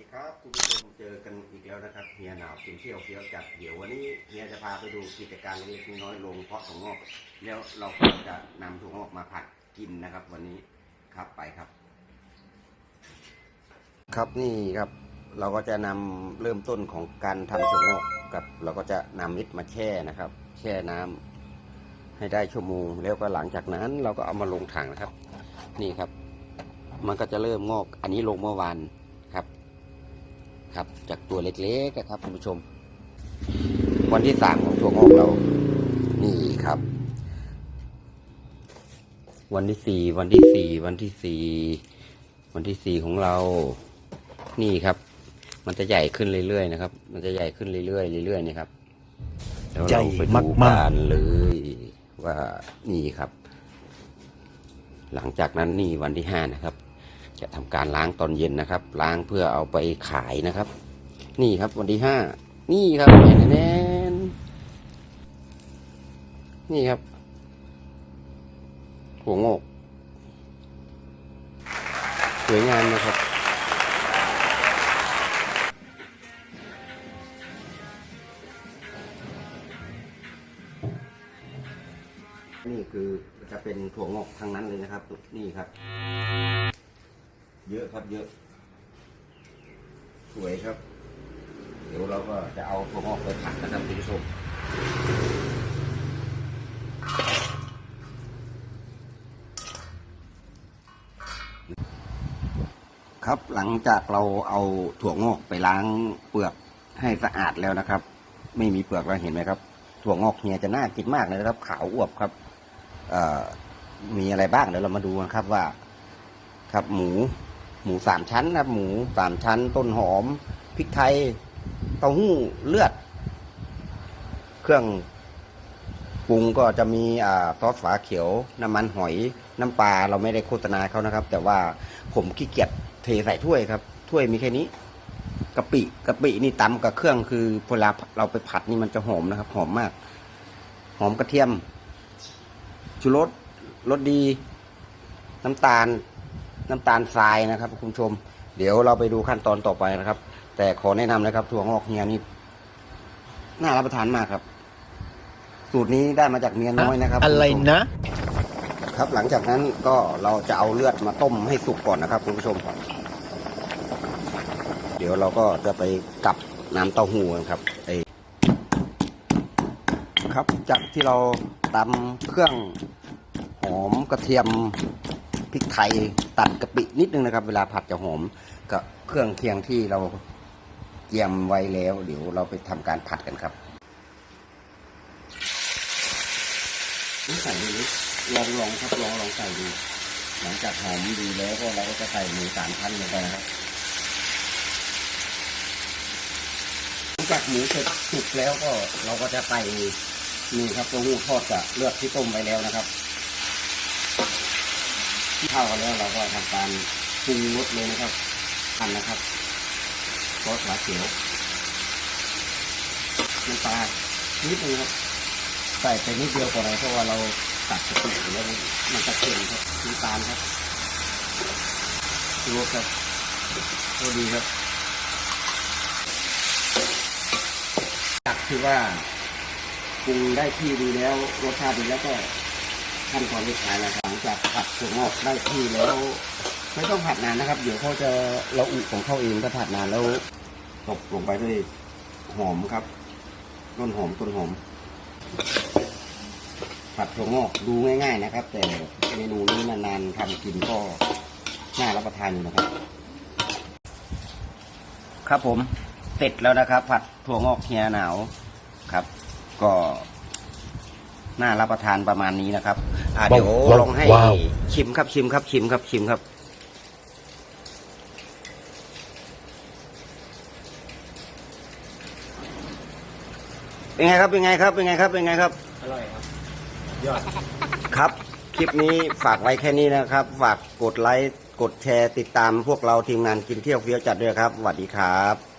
ดีครับคุณผู้ชมเจอกันอีกแล้วนะครับเฮียหนาวกินเที่ยวเฟี้ยวจัดเดี๋ยววันนี้เฮียจะพาไปดูกิจการเล็กน้อยลงเพาะถั่วงอก แล้วเราก็จะนำถั่วงอกมาผัดกินนะครับ วันนี้ครับไปครับ ครับนี่ครับ เราก็จะนำเริ่มต้นของการทำถั่วงอกกับ เราก็จะนำมิดมาแช่นะครับ แช่น้ำให้ได้ชั่วโมงแล้วก็หลังจากนั้น เราก็เอามาลงถังนะครับ นี่ครับ มันก็จะเริ่มงอก อันนี้ลงเมื่อวาน ครับ จากตัวเล็กๆนะครับคุณผู้ชม วันที่สามของถั่วงอกเรา นี่ครับ วันที่สี่วันที่สี่วันที่สี่วันที่สี่ของเรา นี่ครับ มันจะใหญ่ขึ้นเรื่อยๆนะครับ มันจะใหญ่ขึ้นเรื่อยๆเรื่อยๆนี่ครับแล้วเราไปดูใหญ่มากๆกันเลยว่านี่ครับ หลังจากนั้นนี่วันที่ห้านะครับ จะทำการล้างตอนเย็นนะครับ ล้างเพื่อเอาไปขายนะครับ นี่ครับวันที่ห้านี่ครับแน่นนี่ครับ หัวโงกสวยงามนะครับนี่คือจะเป็นถั่วงอกทั้งนั้นเลยนะครับ นี่ครับ เยอะครับเยอะ สวยครับ เดี๋ยวเราก็จะเอาถั่วงอกไปผัดนะครับคุณผู้ชมครับหลังจากเราเอาถั่วงอกไปล้างเปลือกให้สะอาดแล้วนะครับ ไม่มีเปลือกแล้วเห็นไหมครับ ถั่วงอกเฮียจะน่ากินมากเลยนะครับ ขาวอวบครับมีอะไรบ้างเดี๋ยวเรามาดูกันครับว่า ครับหมู หมูสามชั้นนะครับ หมูสามชั้น ต้นหอมพริกไทยเต้าหู้เลือด เครื่องปรุงก็จะมีอซอสฝาเขียว น้ำมันหอยน้ำปลาเราไม่ได้โฆษณาเขานะครับ แต่ว่าผมขี้เกียจเทใส่ถ้วยครับ ถ้วยมีแค่นี้กะปิกะปินี่ตำกับเครื่องคือเวลาเราไปผัดนี่มันจะหอมนะครับ หอมมาก หอมกระเทียมชูรสรสดี น้ำตาล น้ำตาลทรายนะครับ คุณผู้ชม เดี๋ยวเราไปดูขั้นตอนต่อไปนะครับ แต่ขอแนะนำนะครับ ถั่วงอกเฮียนี่น่ารับประทานมากครับ สูตรนี้ได้มาจากเมียน้อยนะครับ อะไรคุณผู้ชมนะ ครับหลังจากนั้นก็เราจะเอาเลือดมาต้มให้สุกก่อนนะครับ คุณผู้ชมเดี๋ยวเราก็จะไปกับน้ำเต้าหู้กันครับไอครับจากที่เราตำเครื่องหอมกระเทียม พริกไทยตัดกะปินิดนึงนะครับ เวลาผัดจะหอมกับเครื่องเคียงที่เราเตรียมไว้แล้ว เดี๋ยวเราไปทำการผัดกันครับใส่ดูลองลองครับลองลองใส่ดู หลังจากหอมดีแล้วก็เราก็จะใส่หมูสามชั้นลงไปนะครับหลังจากหมูเสร็จสุกแล้วก็เราก็จะใส่นี่ครับเต้าหู้ทอดกับเลือดที่ต้มไว้แล้วนะครับ ที่เข้ากันแล้วเราก็ทำการปรุงรสเลยนะครับทันนะครับซอสฝาเขียวน้ำปลานิดนึงครับใส่ไปนิดเดียวก็ได้เพราะว่าเราตัดกระปุกแล้วมันจะเค็มครับน้ำตาลครับชูรสครับโอดีครับจากคือว่าปรุงได้ที่ดีแล้วรสชาติดีแล้วก็ ขั้นตอนสุดท้ายแล้วครับหลังจากผัดถั่วงอกได้ที่แล้ว ไม่ต้องผัดนานนะครับ เดี๋ยวเขาจะเราอุของเขาเองถ้าผัดนานแล้วตบลงไปด้วยหอมครับ ต้นหอมต้นหอม ผัดถั่วงอกดูง่าย ๆนะครับ แต่เมนูนี้นานๆทำกินก็น่ารับประทานอยู่นะครับ ครับผมเสร็จแล้วนะครับ ผัดถั่วงอกเฮียหนาวครับ ก็น่ารับประทานประมาณนี้นะครับ อ่าเดี๋ยวว้าวลองให้ว้าว ชิมครับชิมครับชิมครับชิมครับ เป็นไงครับเป็นไงครับเป็นไงครับเป็นไงครับ อร่อยครับ ยอด ครับ คลิปนี้ฝากไว้แค่นี้นะครับ ฝากกดไลค์ กดแชร์ติดตามพวกเราทีมงานกินเที่ยวเฟี้ยวจัดด้วยครับสวัสดีครับ